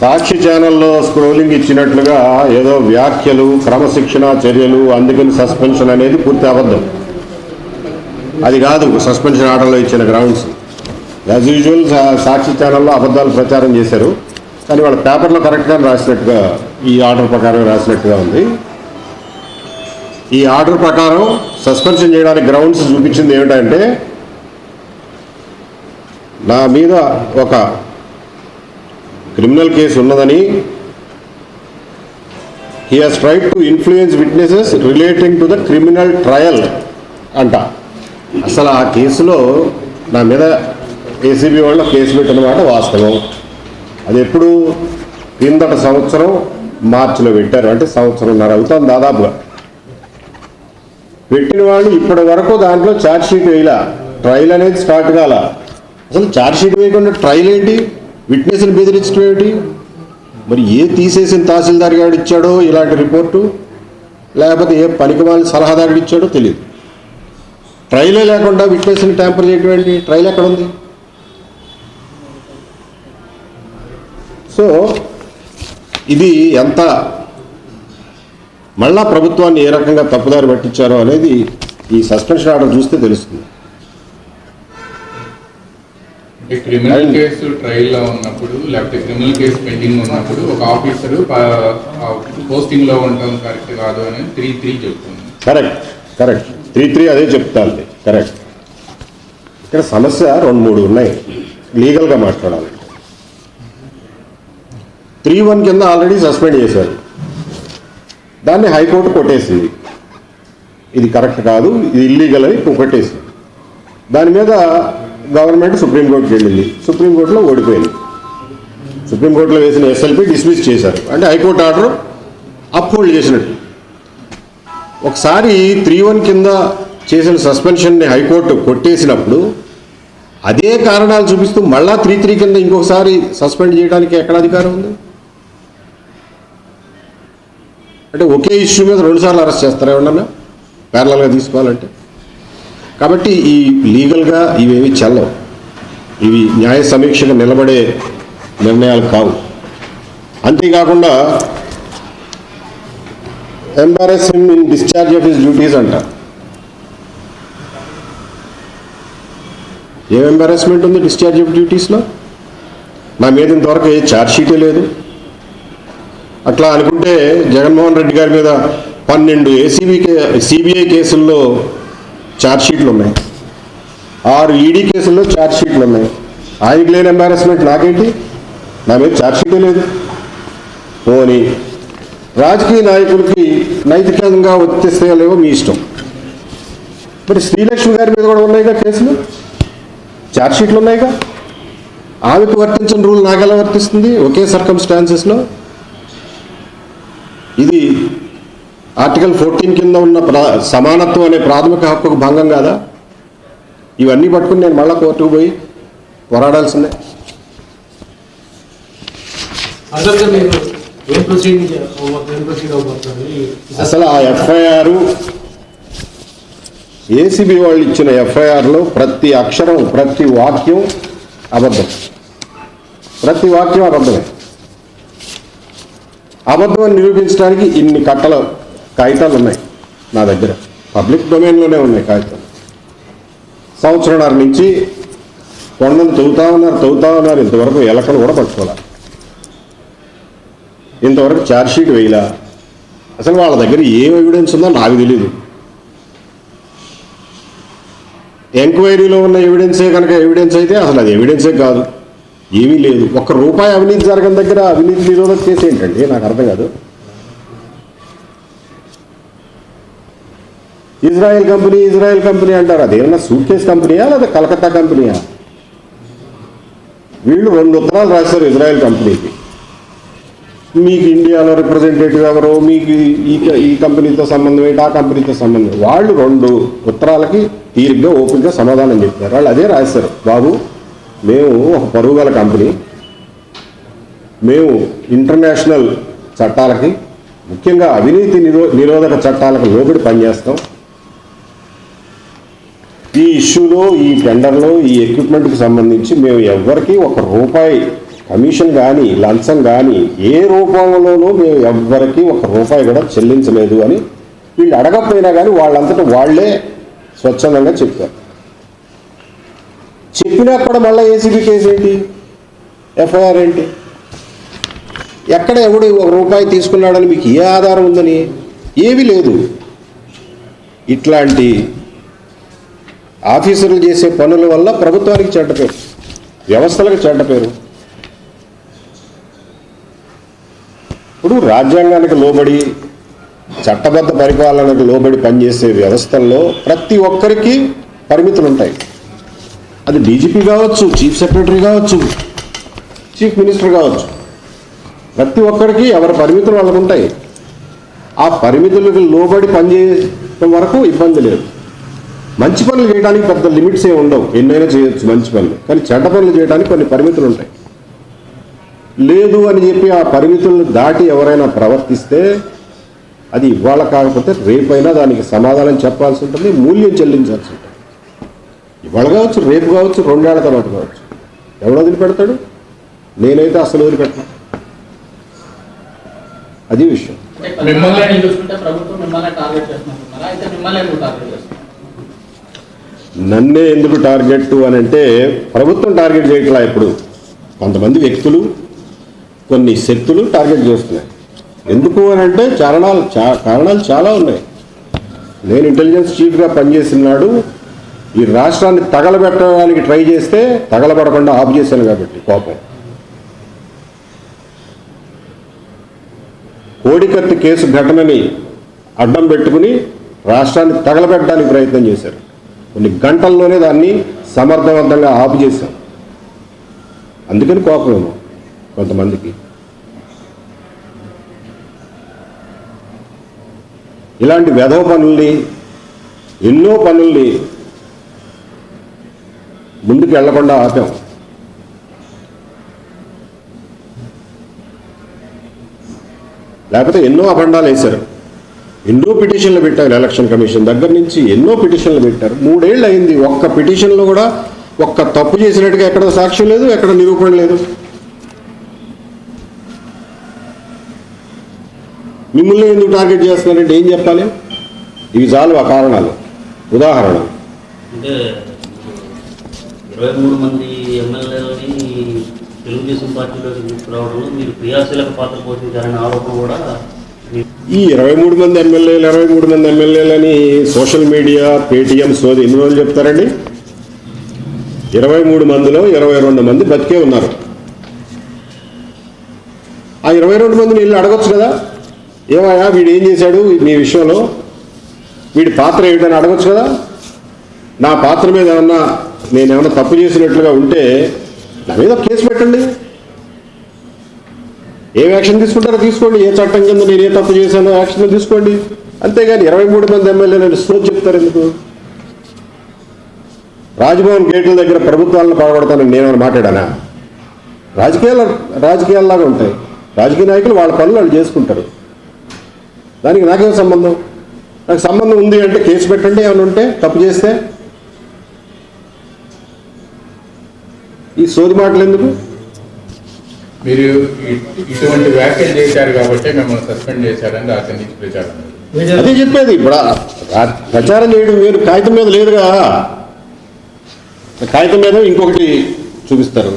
సాక్షి ఛానల్లో స్క్రోలింగ్ ఇచ్చినట్లుగా ఏదో వ్యాఖ్యలు క్రమశిక్షణ చర్యలు అందుకని సస్పెన్షన్ అనేది పూర్తి అబద్ధం. అది కాదు సస్పెన్షన్ ఆర్డర్లో ఇచ్చిన గ్రౌండ్స్. యాజ్ యూజువల్ సాక్షి ఛానల్లో అబద్ధాలు ప్రచారం చేశారు. కానీ వాళ్ళ పేపర్లో కరెక్ట్గా రాసినట్టుగా ఈ ఆర్డర్ ప్రకారం రాసినట్టుగా ఉంది. ఈ ఆర్డర్ ప్రకారం సస్పెన్షన్ చేయడానికి గ్రౌండ్స్ చూపించింది ఏమిటంటే నా మీద ఒక క్రిమినల్ కేసు ఉన్నదని he has tried to influence witnesses relating to the criminal trial అంట. అసలు ఆ కేసులో నా మీద ఏసీబీ వాళ్ళు కేసు పెట్టినమాట వాస్తవం. అది ఎప్పుడు? కిందట సంవత్సరం మార్చిలో పెట్టారు. అంటే సంవత్సరంన్నర అవుతుంది దాదాపుగా. పెట్టిన వాళ్ళు ఇప్పటి వరకు దాంట్లో ఛార్జ్ షీట్ వేయలా. ట్రయల్ అనేది స్టార్ట్ కాల. అసలు ఛార్జ్ షీట్ వేయకుండా ట్రయల్ ఏంటి? విట్నెస్ని బెదిరించడం ఏమిటి మరి ఏ తీసేసిన తహసీల్దార్ గారు ఇచ్చాడో ఇలాంటి రిపోర్టు? లేకపోతే ఏ పనికిమాలి సలహాదారుడు ఇచ్చాడో తెలియదు. ట్రైలే లేకుండా విట్నెస్ని ట్యాంపర్ చేయడం ఏంటి? ట్రైల్ ఎక్కడ ఉంది సో ఇది ఎంత మళ్ళా ప్రభుత్వాన్ని ఏ రకంగా తప్పుదారి పట్టించారో అనేది ఈ సస్పెన్షన్ ఆర్డర్ చూస్తే తెలుస్తుంది. అంటే క్రిమినల్ కేసు ట్రయల్లో ఉన్నప్పుడు లేకపోతే క్రిమినల్ కేసు పెండింగ్ ఉన్నప్పుడు ఒక ఆఫీసర్ పోస్టింగ్లో ఉండటం కరెక్ట్ కాదు అని త్రీ త్రీ చెప్తుంది. కరెక్ట్ కరెక్ట్ త్రీ త్రీ అదే చెప్తాను కరెక్ట్ ఇక్కడ సమస్య రెండు మూడు ఉన్నాయి లీగల్గా మాట్లాడాలి. త్రీ వన్ కింద ఆల్రెడీ సస్పెండ్ చేశారు. దాన్ని హైకోర్టు కొట్టేసింది. ఇది కరెక్ట్ కాదు ఇది ఇల్లీగల్ అని కొట్టేసింది. దాని మీద గవర్నమెంట్ సుప్రీంకోర్టుకి వెళ్ళింది. సుప్రీంకోర్టులో ఓడిపోయింది. సుప్రీంకోర్టులో వేసిన ఎస్ఎల్పి డిస్మిస్ చేశారు. అంటే హైకోర్టు ఆర్డర్ అప్హోల్డ్ చేసినట్టు. ఒకసారి త్రీ వన్ కింద చేసిన సస్పెన్షన్ని హైకోర్టు కొట్టేసినప్పుడు అదే కారణాలు చూపిస్తూ మళ్ళా త్రీ త్రీ కింద ఇంకొకసారి సస్పెండ్ చేయడానికి ఎక్కడ అధికారం ఉంది? అంటే ఒకే ఇష్యూ మీద రెండుసార్లు అరెస్ట్ చేస్తారా ఏమన్నా ప్యారలల్గా తీసుకోవాలంటే? కాబట్టి ఈ లీగల్గా ఇవేవి చెల్లవు. ఇవి న్యాయ సమీక్షగా నిలబడే నిర్ణయాలు కావు. అంతేకాకుండా embarrass him in discharge of his duties అంట. ఏం ఎంబారెస్మెంట్ ఉంది డిశ్చార్జ్ ఆఫ్ డ్యూటీస్లో? నా మీద ఇంతవరకు ఏ ఛార్జ్షీటే లేదు. అట్లా అనుకుంటే జగన్మోహన్ రెడ్డి గారి మీద పన్నెండు ఏసీబీ కే సిబిఐ కేసుల్లో షీట్లు ఉన్నాయి. ఆరు ఈడీ కేసుల్లో షీట్లు ఉన్నాయి. ఆయనకి లేని ఎంబారెస్మెంట్ నాకేంటి? నా మీద ఛార్జ్ షీటే లేదు. పోనీ రాజకీయ నాయకులకి నైతికంగా వర్తిస్తాయో మీ ఇష్టం. మరి శ్రీలక్ష్మి గారి మీద కూడా ఉన్నాయిగా కేసులు? షీట్లు ఉన్నాయిగా? ఆమెకు వర్తించిన రూల్ నాకెలా వర్తిస్తుంది? ఒకే సర్కమ్స్టాన్సెస్లో ఇది ఆర్టికల్ ఫోర్టీన్ కింద ఉన్న సమానత్వం అనే ప్రాథమిక హక్కుకు భంగం కాదా? ఇవన్నీ పట్టుకుని నేను మళ్ళా కోర్టుకు పోయి పోరాడాల్సిందే. అసలు ఆ ఎఫ్ఐఆర్ ఏసీబీ వాళ్ళు ఇచ్చిన ఎఫ్ఐఆర్లో ప్రతి అక్షరం ప్రతి వాక్యం అబద్ధం. ప్రతి వాక్యం అబద్ధమే. అబద్ధం నిరూపించడానికి ఇన్ని కట్టల కాగితాలు ఉన్నాయి నా దగ్గర. పబ్లిక్ డొమైన్లోనే ఉన్నాయి కాగితాలు. సంవత్సరంన్నర నుంచి కొండను తవ్వుతా ఉన్నారు తవ్వుతా ఉన్నారు. ఇంతవరకు ఎలకలు కూడా పట్టుకోవాలి ఇంతవరకు ఛార్జ్షీట్ వేయలా. అసలు వాళ్ళ దగ్గర ఏం ఎవిడెన్స్ ఉందో నాకు తెలియదు ఎంక్వైరీలో ఉన్న ఎవిడెన్సే కనుక ఎవిడెన్స్ అయితే అసలు అది ఎవిడెన్సే కాదు. ఏమీ లేదు. ఒక్క రూపాయి అవినీతి జరగని దగ్గర అవినీతి నిరోధక కేసు ఏంటండి? నాకు అర్థం కాదు. ఇజ్రాయెల్ కంపెనీ ఇజ్రాయెల్ కంపెనీ అంటారు. అదేమన్నా సూట్ కేస్ కంపెనీయా లేదా కలకత్తా కంపెనీయా? వీళ్ళు రెండు ఉత్తరాలు రాశారు ఇజ్రాయెల్ కంపెనీకి. మీకు ఇండియాలో రిప్రజెంటేటివ్ ఎవరో? మీకు ఈ ఈ కంపెనీతో సంబంధం ఏంటి? ఆ కంపెనీతో సంబంధం వాళ్ళు రెండు ఉత్తరాలకి తీరిగ్గా ఓపెన్గా సమాధానం చెప్పారు. వాళ్ళు అదే రాశారు. బాబు మేము ఒక పరువు గల కంపెనీ. మేము ఇంటర్నేషనల్ చట్టాలకి ముఖ్యంగా అవినీతి నిరో నిరోధక చట్టాలకు లోబడి పనిచేస్తాం. ఈ ఇష్యూలో ఈ టెండర్లో ఈ ఎక్విప్మెంట్కి సంబంధించి మేము ఎవరికి ఒక రూపాయి కమిషన్ కానీ లంచం కానీ ఏ రూపంలోనూ మేము ఎవ్వరికి ఒక రూపాయి కూడా చెల్లించలేదు అని వీళ్ళు అడగకపోయినా కానీ వాళ్ళంతటా వాళ్ళే స్వచ్ఛందంగా చెప్తారు చెప్పినా కూడా మళ్ళీ ఏసీబీ కేసు ఏంటి? ఎఫ్ఐఆర్ ఏంటి? ఎక్కడ ఎవడు ఒక రూపాయి తీసుకున్నాడని మీకు ఏ ఆధారం ఉందని? ఏమీ లేదు. ఇట్లాంటి ఆఫీసర్లు చేసే పనుల వల్ల ప్రభుత్వానికి చెడ్డ పేరు వ్యవస్థలకు చెడ్డ పేరు. ఇప్పుడు రాజ్యాంగానికి లోబడి చట్టబద్ధ పరిపాలనకు లోబడి పనిచేసే వ్యవస్థల్లో ప్రతి ఒక్కరికి పరిమితులు ఉంటాయి. అది డీజీపీ కావచ్చు చీఫ్ సెక్రటరీ కావచ్చు చీఫ్ మినిస్టర్ కావచ్చు. ప్రతి ఒక్కరికి ఎవరి పరిమితులు వాళ్ళకు ఉంటాయి. ఆ పరిమితులకు లోబడి పనిచేయడం వరకు ఇబ్బంది లేదు. మంచి పనులు చేయడానికి పెద్ద లిమిట్స్ ఏమి ఉండవు. ఎన్నైనా చేయొచ్చు మంచి పనులు. కానీ చెడ్డ పనులు చేయడానికి కొన్ని పరిమితులు ఉంటాయి. లేదు అని చెప్పి ఆ పరిమితులను దాటి ఎవరైనా ప్రవర్తిస్తే అది ఇవాళ కాకపోతే రేపైనా దానికి సమాధానం చెప్పాల్సి ఉంటుంది మూల్యం చెల్లించాల్సి ఉంటుంది. ఇవాళ కావచ్చు రేపు కావచ్చు రెండేళ్ళ తర్వాత కావచ్చు. ఎవడు వదిలిపెడతాడు? నేనైతే అసలు వదిలిపెట్టను. అది విషయం. మిమ్మల్ని చూసుకుంటే ప్రభుత్వం మిమ్మల్ని టార్గెట్ అయితే మిమ్మల్ని టార్గెట్ నన్నే ఎందుకు టార్గెట్ అని అంటే ప్రభుత్వం టార్గెట్ చేయట్లా ఇప్పుడు. కొంతమంది వ్యక్తులు కొన్ని శక్తులు టార్గెట్ చేస్తున్నాయి. ఎందుకు అని అంటే కారణాలు చా కారణాలు చాలా ఉన్నాయి. నేను ఇంటెలిజెన్స్ చీఫ్గా పనిచేసినాడు. ఈ రాష్ట్రాన్ని తగలబెట్టడానికి ట్రై చేస్తే తగలబడకుండా ఆఫ్ చేశాను కాబట్టి కోపం. కోడికత్తి కేసు ఘటనని అడ్డం పెట్టుకుని రాష్ట్రాన్ని తగలబెట్టడానికి ప్రయత్నం చేశారు. కొన్ని గంటల్లోనే దాన్ని సమర్థవంతంగా ఆపు చేశాం. అందుకని కోపమేమో కొంతమందికి. ఇలాంటి వెధవ పనుల్ని ఎన్నో పనుల్ని ముందుకు వెళ్ళకుండా ఆపాం. లేకపోతే ఎన్నో అఖండాలు వేశారు. ఎన్నో పిటిషన్లు పెట్టారు ఎలక్షన్ కమిషన్ దగ్గర నుంచి ఎన్నో పిటిషన్లు పెట్టారు. మూడేళ్ళు అయింది ఒక్క పిటిషన్లో కూడా ఒక్క తప్పు చేసినట్టుగా ఎక్కడ సాక్ష్యం లేదు ఎక్కడ నిరూపణ లేదు. మిమ్మల్ని ఎందుకు టార్గెట్ చేస్తున్నారంటే ఏం చెప్పాలి? ఇవి చాలు ఆ కారణాలు. ఉదాహరణ ఇరవై మూడు మంది ఎమ్మెల్యేలని తెలుగుదేశం పార్టీలోకి తీసుకురావడంలో మీరు క్రియాశీలక పాత్ర పోషించారనే ఆరోపణ కూడా ఈ ఇరవై మూడు మంది ఎమ్మెల్యేలు ఇరవై మూడు మంది ఎమ్మెల్యేలని సోషల్ మీడియా పేటీఎం సోది ఎన్ని రోజులు చెప్తారండి? ఇరవై మూడు మందిలో ఇరవై రెండు మంది బతికే ఉన్నారు. ఆ ఇరవై రెండు మందిని వెళ్ళి అడగొచ్చు కదా? ఏమయ్యా వీడు ఏం చేశాడు మీ విషయంలో? వీడి పాత్ర ఏమిటని అడగొచ్చు కదా? నా పాత్ర మీద ఏమన్నా నేను ఏమన్నా తప్పు చేసినట్లుగా ఉంటే నా మీద కేసు పెట్టండి. ఏం యాక్షన్ తీసుకుంటారో తీసుకోండి. ఏ చట్టం కింద నేను ఏ తప్పు చేశానో యాక్షన్ తీసుకోండి. అంతేగాని ఇరవై మూడు మంది ఎమ్మెల్యేలు సోచ్ చెప్తారు ఎందుకు? రాజ్భవన్ గేట్ల దగ్గర ప్రభుత్వాలను పాల్గొడతానని నేను మాట్లాడానా? రాజకీయాలు రాజకీయాల్లాగా ఉంటాయి. రాజకీయ నాయకులు వాళ్ళ పనులు వాళ్ళు చేసుకుంటారు. దానికి నాకేం సంబంధం? నాకు సంబంధం ఉంది అంటే కేసు పెట్టండి ఏమైనా ఉంటే తప్పు చేస్తే. ఈ సోది మాటలు ఎందుకు? మీరు ఇటువంటి వ్యాఖ్యలు చేశారు కాబట్టి మిమ్మల్ని సస్పెండ్ చేశారని రాత్రి నుంచి ప్రచారం అదే చెప్పేది. ఇప్పుడు ప్రచారం చేయడం వేరు. కాగితం మీద లేదుగా కాగితం మీద ఇంకొకటి చూపిస్తారు.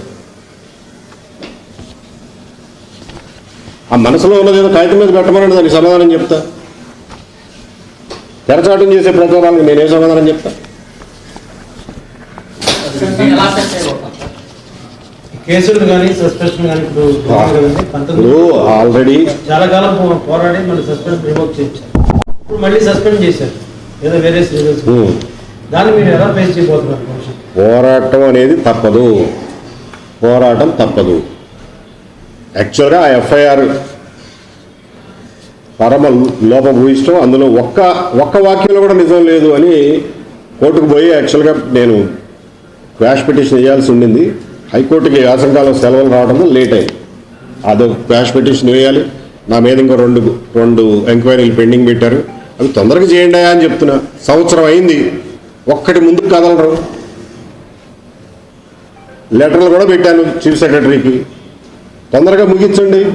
ఆ మనసులో ఉన్నది ఏదో కాగితం మీద పెట్టమని దానికి సమాధానం చెప్తా. తెరచాటం చేసే ప్రచారాలకు నేనే సమాధానం చెప్తా ఎలా సెట్ చేయబోతాం సార్ కేసులు కానీ సస్పెన్షన్ కానీ ఇప్పుడు పంతొమ్మిది ఆల్రెడీ చాలా కాలం పోరాడి మళ్ళీ సస్పెండ్ రివోక్ చేయించారు ఇప్పుడు మళ్ళీ సస్పెండ్ చేశారు. ఏదో వేరే ఉమ్, దాన్ని మీరు ఎలా ఫేస్ చేయబోతున్నారు పోరాటం అనేది తప్పదు. పోరాటం తప్పదు. యాక్చువల్గా ఆ ఎఫ్ఐఆర్ పరమ లోపభూయిష్టం. అందులో ఒక్క ఒక్క వాక్యంలో కూడా నిజం లేదు అని కోర్టుకు పోయి యాక్చువల్గా నేను క్వాష్ పిటిషన్ వేయాల్సి ఉండింది. హైకోర్టుకి యాసంకాలం సెలవులు రావడంతో లేట్ అయింది. అదో క్యాష్ పిటిషన్ వేయాలి. నా మీద ఇంకో రెండు రెండు ఎంక్వైరీలు పెండింగ్ పెట్టారు. అవి తొందరగా చేయండి అని చెప్తున్నా. సంవత్సరం అయింది. ఒక్కటి ముందుకు కదలరు. లెటర్లు కూడా పెట్టాను చీఫ్ సెక్రటరీకి. తొందరగా ముగించండి.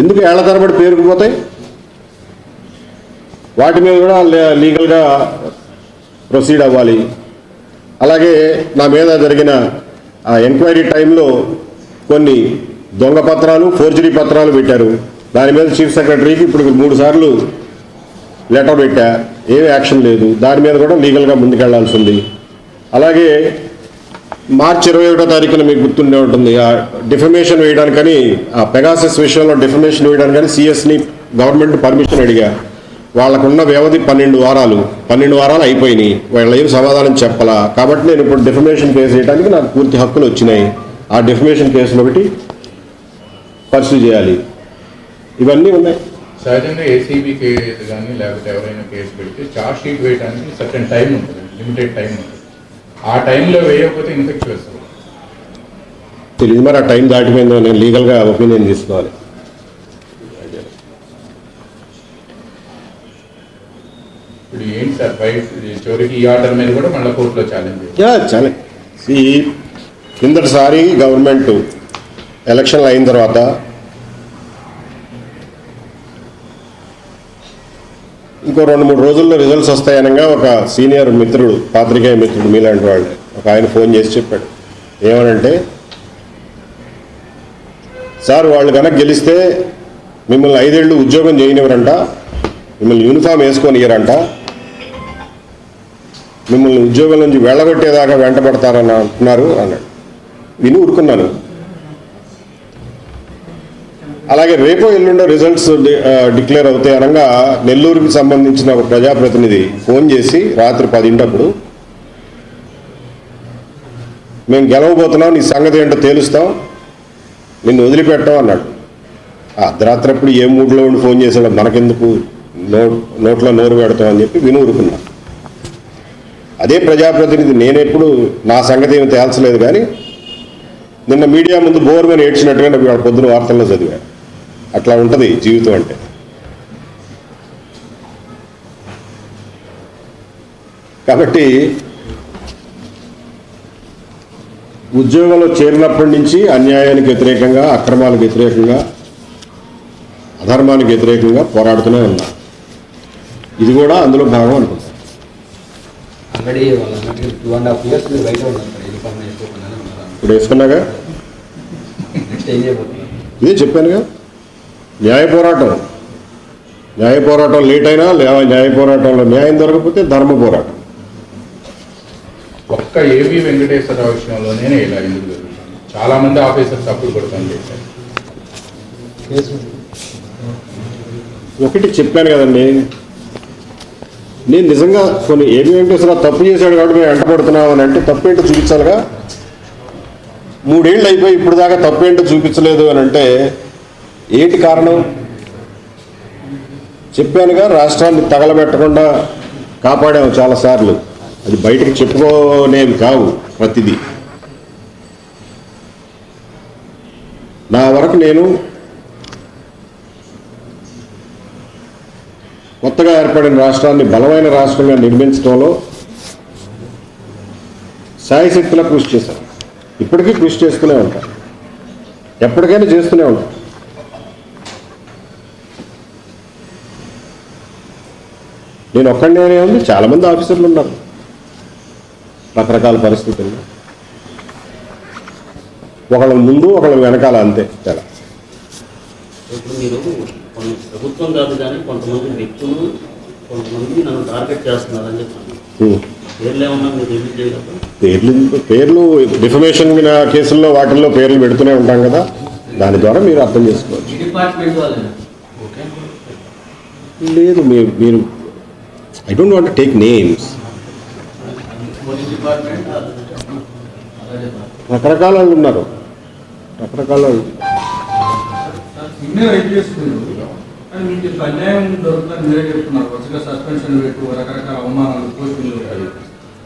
ఎందుకు ఏళ్ళ తరబడి పేరుకుపోతాయి? వాటి మీద కూడా లే- లీగల్గా ప్రొసీడ్ అవ్వాలి. అలాగే నా మీద జరిగిన ఆ ఎంక్వైరీ టైంలో కొన్ని దొంగ పత్రాలు ఫోర్జరీ పత్రాలు పెట్టారు. దాని మీద చీఫ్ సెక్రటరీకి ఇప్పుడు మూడు సార్లు లెటర్ పెట్టా. ఏం యాక్షన్ లేదు. దాని మీద కూడా లీగల్గా ముందుకెళ్ళాల్సి ఉంది అలాగే మార్చి ఇరవై ఒకటో తారీఖున మీకు గుర్తుండే ఉంటుంది. ఆ డిఫమేషన్ వేయడానికని ఆ పెగాసెస్ విషయంలో డిఫమేషన్ వేయడానికని సిఎస్ని గవర్నమెంట్ పర్మిషన్ అడిగా. వాళ్ళకున్న వ్యవధి పన్నెండు వారాలు. పన్నెండు వారాలు అయిపోయినాయి. వాళ్ళు ఏం సమాధానం చెప్పలా? కాబట్టి నేను ఇప్పుడు డిఫమేషన్ కేసు వేయడానికి నాకు పూర్తి హక్కులు వచ్చినాయి. ఆ డిఫమేషన్ కేసులో ఒకటి పర్సూ చేయాలి. ఇవన్నీ ఉన్నాయి. సహజంగా ఏసీబీ కేసు కానీ లేకపోతే ఎవరైనా కేసు పెడితే చార్జ్ షీట్ వేయడానికి సర్టన్ టైం ఉంటుంది. లిమిటెడ్ టైం ఉంటుంది. ఆ టైంలో వేయకపోతే ఇన్ఫెక్చువస్ తెలియదు మరి ఆ టైం దాటిపోయిందో నేను లీగల్గా ఒపీనియన్ తీసుకోవాలి ఇప్పుడు ఏంటి సార్ బయట చివరికి ఈ ఆర్డర్ మీద కూడా మళ్ళీ కోర్టులో ఛాలెంజ్ యా ఈ కిందటిసారి గవర్నమెంట్ ఎలక్షన్లు అయిన తర్వాత ఇంకో రెండు మూడు రోజుల్లో రిజల్ట్స్ వస్తాయనగా ఒక సీనియర్ మిత్రుడు పాత్రికేయ మిత్రుడు మీలాంటి వాళ్ళు ఒక ఆయన ఫోన్ చేసి చెప్పాడు. ఏమనంటే సార్ వాళ్ళు కనుక గెలిస్తే మిమ్మల్ని ఐదేళ్ళు ఉద్యోగం చేయనివ్వరంట మిమ్మల్ని యూనిఫామ్ ఇవ్వరంట మిమ్మల్ని ఉద్యోగం నుంచి వెళ్ళగొట్టేదాకా వెంటబడతారని అంటున్నారు అన్నాడు. విని ఊరుకున్నాను. అలాగే రేపో ఎల్లుండో రిజల్ట్స్ డి- డిక్లేర్ అవుతాయి అనగా నెల్లూరుకి సంబంధించిన ఒక ప్రజాప్రతినిధి ఫోన్ చేసి రాత్రి పదింటప్పుడు మేము గెలవబోతున్నాం నీ సంగతి ఏంటో తేలుస్తాం నిన్ను వదిలిపెట్టాం అన్నాడు. ఆ అర్ధరాత్రి అప్పుడు ఏ మూడ్లో ఉండి ఫోన్ చేసాడు మనకెందుకు నో నోట్లో నోరు పెడతాం అని చెప్పి విని ఊరుకున్నా అదే ప్రజాప్రతినిధి నేనెప్పుడు నా సంగతి ఏమి తేల్చలేదు కానీ నిన్న మీడియా ముందు బోర్మని ఏడ్చినట్టుగా నాకు ఇవాళ పొద్దున వార్తల్లో చదివా. అట్లా ఉంటుంది జీవితం అంటే. కాబట్టి ఉద్యోగంలో చేరినప్పటి నుంచి అన్యాయానికి వ్యతిరేకంగా అక్రమాలకు వ్యతిరేకంగా అధర్మానికి వ్యతిరేకంగా పోరాడుతూనే ఉన్నా. ఇది కూడా అందులో భాగం అనుకుంటున్నాను ఆల్రెడీ వాళ్ళ టూ అండ్ హాఫ్ ఇయర్స్ మీరు బయట ఉన్నారు సార్ యూనిఫామ్ వేసుకోకుండా ఉన్నారు. ఇప్పుడు వేసుకున్నాగా? నెక్స్ట్ ఏం చేయబోతున్నారు? ఇదే చెప్పానుగా న్యాయ పోరాటం. న్యాయ పోరాటం లేట్ అయినా న్యాయ పోరాటంలో న్యాయం దొరకకపోతే ధర్మ పోరాటం. ఒక్క ఏవి వెంకటేశ్వరరావు విషయంలోనే ఇలా ఎందుకు చాలా మంది ఆఫీసర్స్ అప్పుడు కూడా పనిచేశారు. ఒకటి చెప్పాను కదండి నేను నిజంగా కొన్ని ఏబి వెంకటేశ్వరరావు తప్పు చేశాడు కాబట్టి మేము వెంటపడుతున్నాం అని అంటే తప్పు ఏంటో చూపించాలిగా? మూడేళ్ళు అయిపోయి ఇప్పుడు దాకా తప్పు ఏంటో చూపించలేదు అని అంటే ఏంటి కారణం? చెప్పానుగా రాష్ట్రాన్ని తగలబెట్టకుండా కాపాడాము చాలాసార్లు. అది బయటకు చెప్పుకోనేవి కావు ప్రతిదీ. నా వరకు నేను ఏర్పడిన రాష్ట్రాన్ని బలమైన రాష్ట్రంగా నిర్మించడంలో శాయశక్తిలో కృషి చేశాను ఇప్పటికీ కృషి చేస్తూనే ఉంటాను ఎప్పటికైనా చేస్తూనే ఉంటాను నేను ఒక్కడినే ఉంది చాలామంది ఆఫీసర్లు ఉన్నారు. రకరకాల పరిస్థితుల్లో. ఒకళ్ళ ముందు ఒకళ్ళ వెనకాల అంతే తేడా. ప్రభుత్వం కాదు కానీ కొంతమంది వ్యక్తులు కొంతమంది నన్ను టార్గెట్ చేస్తున్నారని చెప్పాను. పేర్లు ఏమన్నా మీరు రిలీజ్ చేయగలరా? పేర్లు పేర్లు డిఫమేషన్ కేసుల్లో వాటిల్లో పేర్లు పెడుతూనే ఉంటాం కదా. దాని ద్వారా మీరు అర్థం చేసుకోవచ్చు. ఈ డిపార్ట్మెంట్ వాళ్ళే లేదు మీరు మీరు I don't want take names రకరకాల వాళ్ళు ఉన్నారు. రకరకాల వాళ్ళు. కానీ మీకు ఇట్లా అన్యాయం దొరుకుతుందని మీరే చెప్తున్నారు. వరుసగా సస్పెన్షన్ పెట్టు రకరకాల అవమానాలు పోస్టులు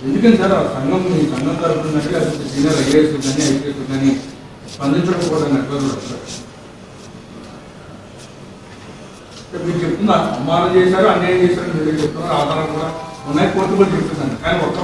ఎందుకని సార్? ఆ సంఘం మీ సంఘం తరఫున లేకపోతే సీనియర్ ఐఏఎస్ కానీ ఐపీఎస్ కానీ స్పందించకపోవడం ఎట్లా సార్? మీరు చెప్తున్నారు అమ్మాలు చేశారు అన్యాయం చేశారు మీరే చెప్తున్నారు. ఆధారం కూడా ఉన్నాయి కోర్టు కూడా చెప్తున్నాను కానీ ఒక్క